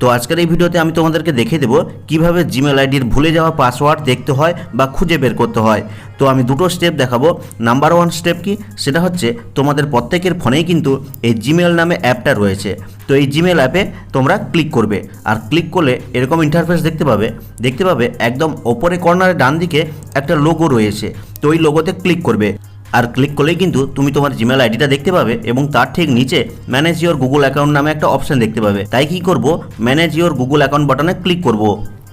তো আজকের এই ভিডিওতে আমি তোমাদেরকে দেখিয়ে দেবো কীভাবে জিমেল আইডির ভুলে যাওয়া পাসওয়ার্ড দেখতে হয় বা খুঁজে বের করতে হয়। তো আমি দুটো স্টেপ দেখাবো। নাম্বার ওয়ান স্টেপ কি? সেটা হচ্ছে তোমাদের প্রত্যেকের ফোনেই কিন্তু এই জিমেল নামে অ্যাপটা রয়েছে। তো এই জিমেল অ্যাপে তোমরা ক্লিক করবে। আর ক্লিক করলে এরকম ইন্টারফেস দেখতে পাবে। দেখতে পাবে একদম ওপরে কর্নারে ডান দিকে একটা লোগো রয়েছে। তো ওই লোগোতে ক্লিক করবে। আর ক্লিক করলেই কিন্তু তুমি তোমার জিমেল আইডিটা দেখতে পাবে এবং তার ঠিক নিচে ম্যানেজ ইওর গুগল অ্যাকাউন্ট নামে একটা অপশন দেখতে পাবে। তাই কি করব? ম্যানেজ ইওর গুগল অ্যাকাউন্ট বাটনে ক্লিক করব।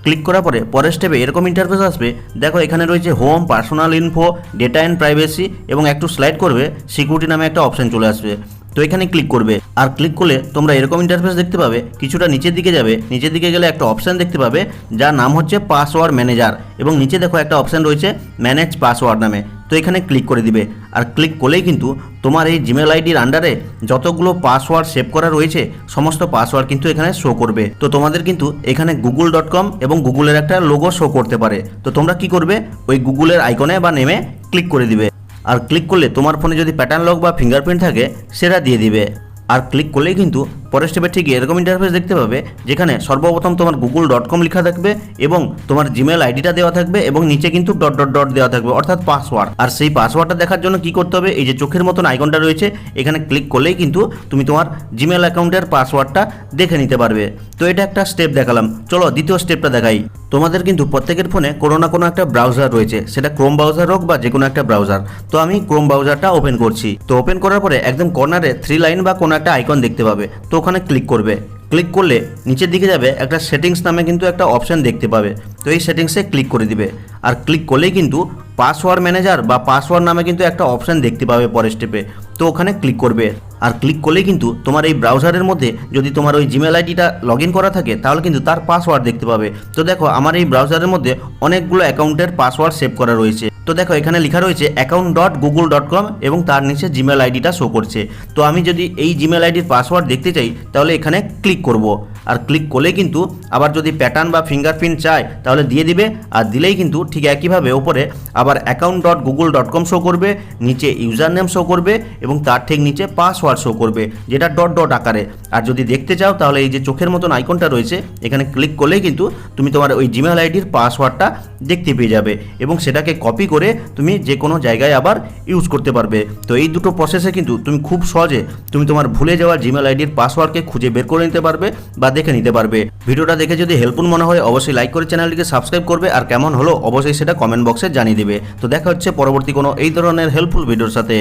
ক্লিক করার পরে পরের স্টেপে এরকম ইন্টারফেস আসবে। দেখো, এখানে রয়েছে home personal info data and privacy এবং একটু স্লাইড করবে সিকিউরিটি নামে একটা অপশন চলে আসবে। তো এখানে ক্লিক করবে। আর ক্লিক করলে তোমরা এরকম ইন্টারফেস দেখতে পাবে, কিছুটা নিচের দিকে যাবে। নিচের দিকে গেলে একটা অপশান দেখতে পাবে, যার নাম হচ্ছে পাসওয়ার্ড ম্যানেজার এবং নিচে দেখো একটা অপশান রয়েছে ম্যানেজ পাসওয়ার্ড নামে। তো এখানে ক্লিক করে দিবে। আর ক্লিক করলেই কিন্তু তোমার এই জিমেল আইডির আন্ডারে যতগুলো পাসওয়ার্ড সেভ করা রয়েছে, সমস্ত পাসওয়ার্ড কিন্তু এখানে শো করবে। তো তোমাদের কিন্তু এখানে গুগল ডট কম এবং গুগলের একটা লোগো শো করতে পারে। তো তোমরা কি করবে? ওই গুগলের আইকনে বা নেমে ক্লিক করে দিবে। আর ক্লিক করলে তোমার ফোনে যদি প্যাটার্ন লক বা ফিঙ্গারপ্রিন্ট থাকে, সেটা দিয়ে দিবে। আর ক্লিক করলেই কিন্তু পরের স্টেপে ঠিক এরকম ইন্টারফেস দেখতে পাবে, যেখানে সর্বপ্রথম তোমার গুগল ডট কম লেখা থাকবে এবং তোমার জিমেল আইডিটা দেওয়া থাকবে এবং নিচে কিন্তু ডট ডট ডট দেওয়া থাকবে, অর্থাৎ পাসওয়ার্ড আর সেই পাসওয়ার্ডটা দেখার জন্য কি করতে হবে, এই যে চোখের মতন আইকনটা রয়েছে, এখানে ক্লিক করলেই কিন্তু তুমি তোমার জিমেল অ্যাকাউন্টের পাসওয়ার্ডটা দেখে নিতে পারবে। তো এটা একটা স্টেপ দেখালাম। চলো দ্বিতীয় স্টেপটা দেখাই। তোমাদের কিন্তু প্রত্যেকের ফোনে কোনো না কোনো একটা ব্রাউজার রয়েছে। সেটা ক্রোম ব্রাউজার হোক বা যে কোনো একটা ব্রাউজার তো আমি ক্রোম ব্রাউজারটা ওপেন করছি। তো ওপেন করার পরে একদম কর্নারে থ্রি লাইন বা কোনো একটা আইকন দেখতে পাবে। তো ওখানে ক্লিক করবে। ক্লিক করলে নিচের দিকে যাবে একটা সেটিংস নামে কিন্তু একটা অপশান দেখতে পাবে। তো এই সেটিংসে ক্লিক করে দিবে। আর ক্লিক করলেই কিন্তু পাসওয়ার্ড ম্যানেজার বা পাসওয়ার্ড নামে কিন্তু একটা অপশান দেখতে পাবে পরের স্টেপে তো ওখানে ক্লিক করবে। আর ক্লিক করলেই কিন্তু তোমার এই ব্রাউজারের মধ্যে যদি তোমার ওই জিমেল আইডিটা লগ ইন করা থাকে, তাহলে কিন্তু তার পাসওয়ার্ড দেখতে পাবে। তো দেখো, আমার এই ব্রাউজারের মধ্যে অনেকগুলো অ্যাকাউন্টের পাসওয়ার্ড সেভ করা রয়েছে। তো দেখো, এখানে লেখা রয়েছে account dot Google dot com এবং তার নিচে জিমেল আইডিটা শো করছে। তো আমি যদি এই জিমেল আইডির পাসওয়ার্ড দেখতে চাই, তাহলে এখানে ক্লিক করব। আর ক্লিক করলে কিন্তু আবার যদি প্যাটার্ন বা ফিঙ্গারপ্রিন্ট চায়, তাহলে দিয়ে দিবে। আর দিলেই কিন্তু ঠিক একইভাবে ওপরে আবার account dot Google dot com show করবে, নিচে ইউজার নেম শো করবে এবং তার ঠিক নিচে পাসওয়ার্ড শো করবে, যেটা ডট ডট আকারে। আর যদি দেখতে চাও, তাহলে এই যে চোখের মতন আইকনটা রয়েছে, এখানে ক্লিক করলেই কিন্তু তুমি তোমার ওই জিমেল আইডির পাসওয়ার্ডটা দেখতে পেয়ে যাবে এবং সেটাকে কপি করে তুমি যে কোনো জায়গায় আবার ইউজ করতে পারবে। তো এই দুটো প্রসেসে কিন্তু তুমি খুব সহজে তুমি তোমার ভুলে যাওয়া জিমেল আইডির পাসওয়ার্ডকে খুঁজে বের করে নিতে পারবে বা দেখে নিতে পারবে। ভিডিওটা দেখে যদি হেল্পফুল মনে হয়, অবশ্যই লাইক করে চ্যানেলটিকে সাবস্ক্রাইব করবে আর কেমন হলো, অবশ্যই সেটা কমেন্ট বক্সে জানিয়ে দিবে। তো দেখা হচ্ছে পরবর্তী কোনো এই ধরনের হেল্পফুল ভিডিওর সাথে।